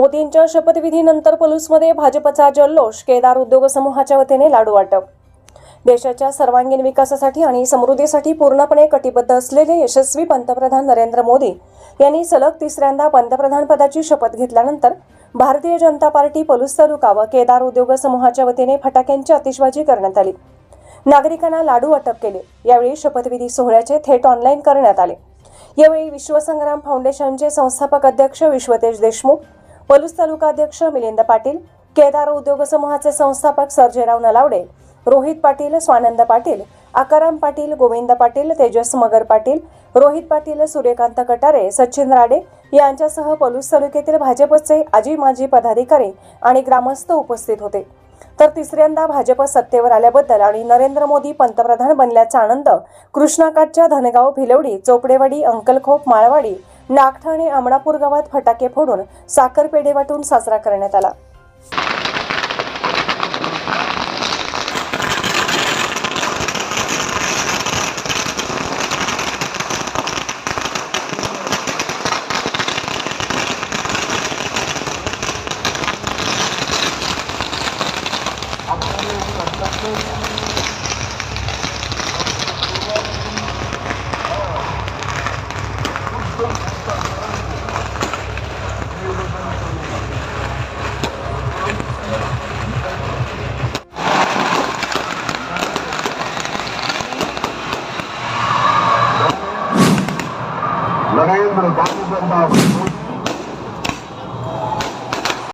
मोदींच्या शपथविधीनंतर पलूसमध्ये भाजपचा जल्लोष केदार उद्योग समूहाच्या वतीने लाडू वाटप. देशाच्या सर्वांगीण विकासासाठी आणि समृद्धीसाठी पूर्णपणे कटिबद्ध असलेले यशस्वी पंतप्रधान नरेंद्र मोदी यांनी सलग तिसऱ्यांदा पंतप्रधानपदाची शपथ घेतल्यानंतर भारतीय जनता पार्टी पलूस तालुका व केदार उद्योग समूहाच्या वतीने फटाक्यांची आतिषबाजी करण्यात आली. नागरिकांना लाडू वाटप केले. यावेळी शपथविधी सोहळ्याचे थेट ऑनलाईन करण्यात आले. यावेळी विश्वसंग्राम फाउंडेशनचे संस्थापक अध्यक्ष विश्वतेज देशमुख पलूस तालुका अध्यक्ष मिलिंद पाटील केदार उद्योग समूहाचे संस्थापक सर्जेराव नलावडे रोहित पाटील स्वानंद पाटील आकाराम पाटील गोविंद पाटील तेजस मगर पाटील रोहित पाटील सूर्यकांत कटारे सचिन राडे यांच्यासह पलूस तालुक्यातील भाजपचे आजी माजी पदाधिकारी आणि ग्रामस्थ उपस्थित होते. तर तिसऱ्यांदा भाजप सत्तेवर आल्याबद्दल आणि नरेंद्र मोदी पंतप्रधान बनल्याचा आनंद कृष्णाकाठच्या धनगाव भिलवडी चोपडेवाडी अंकलखोप माळवाडी नागठाणे आमणापूर गावात फटाके फोडून साखर पेढे वाटून साजरा करण्यात आला. नरेंद्र दामोदर